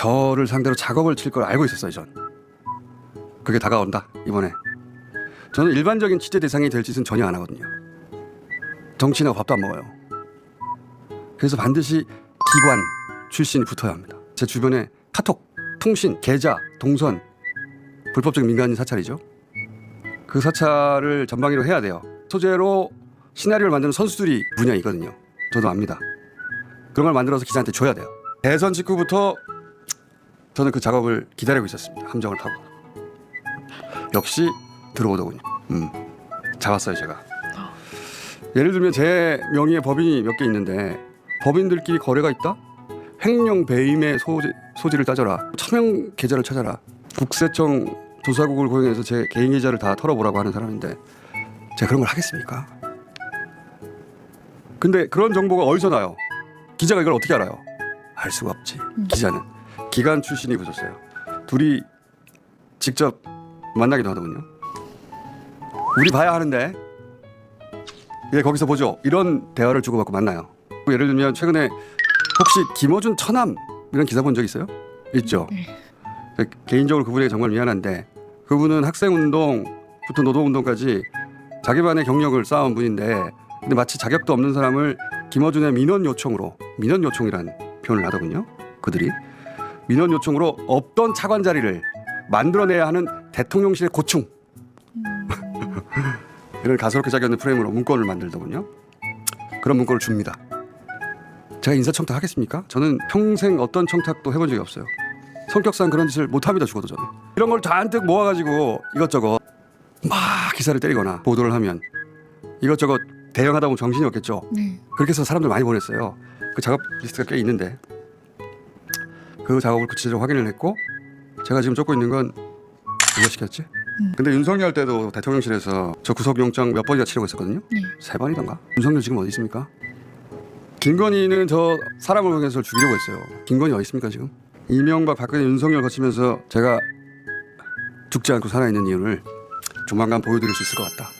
저를 상대로 작업을 칠 걸 알고 있었어요, 전. 그게 다가온다, 이번에. 저는 일반적인 취재 대상이 될 짓은 전혀 안 하거든요. 정치인하고 밥도 안 먹어요. 그래서 반드시 기관 출신이 붙어야 합니다. 제 주변에 카톡, 통신, 계좌, 동선, 불법적인 민간인 사찰이죠. 그 사찰을 전방위로 해야 돼요. 소재로 시나리오를 만드는 선수들이 분야이거든요. 저도 압니다. 그런 걸 만들어서 기자한테 줘야 돼요. 대선 직후부터 저는 그 작업을 기다리고 있었습니다. 함정을 타고. 역시 들어오더군요. 음, 잡았어요 제가. 예를 들면 제 명의의 법인이 몇 개 있는데 법인들끼리 거래가 있다? 횡령 배임의 소지, 소지를 따져라. 차명 계좌를 찾아라. 국세청 조사국을 고용해서 제 개인 계좌를 다 털어보라고 하는 사람인데 제가 그런 걸 하겠습니까? 근데 그런 정보가 어디서 나요? 기자가 이걸 어떻게 알아요? 알 수가 없지. 기자는 기관 출신이 붙었어요. 둘이 직접 만나기도 하더군요. 우리 봐야 하는데 예 거기서 보죠. 이런 대화를 주고받고 만나요. 예를 들면 최근에 혹시 김어준 처남 이런 기사 본 적 있어요? 있죠. 개인적으로 그분에게 정말 미안한데 그분은 학생 운동부터 노동 운동까지 자기만의 경력을 쌓은 분인데 근데 마치 자격도 없는 사람을 김어준의 민원 요청으로 민원 요청이란 표현을 하더군요. 그들이 민원 요청으로 없던 차관 자리를 만들어내야 하는 대통령실의 고충 이를 가소롭게 작용하는 프레임으로 문건을 만들더군요. 그런 문건을 줍니다. 제가 인사청탁 하겠습니까? 저는 평생 어떤 청탁도 해본 적이 없어요. 성격상 그런 짓을 못합니다 죽어도 저는 이런 걸 잔뜩 모아가지고 이것저것 막 기사를 때리거나 보도를 하면 이것저것 대응하다 보면 정신이 없겠죠 네. 그렇게 해서 사람들 많이 보냈어요 그 작업 리스트가 꽤 있는데 그 작업을 구체적으로 확인을 했고 제가 지금 쫓고 있는 건 누가 시켰지? 근데 윤석열 때도 대통령실에서 저 구속영장 몇 번이나 치르고 있었거든요 네. 세 번이던가 윤석열 지금 어디 있습니까? 김건희는 저 사람을 통해서 죽이려고 했어요 김건희 어디 있습니까 지금? 이명박 박근혜 윤석열 거치면서 제가 죽지 않고 살아있는 이유를 조만간 보여드릴 수 있을 것 같다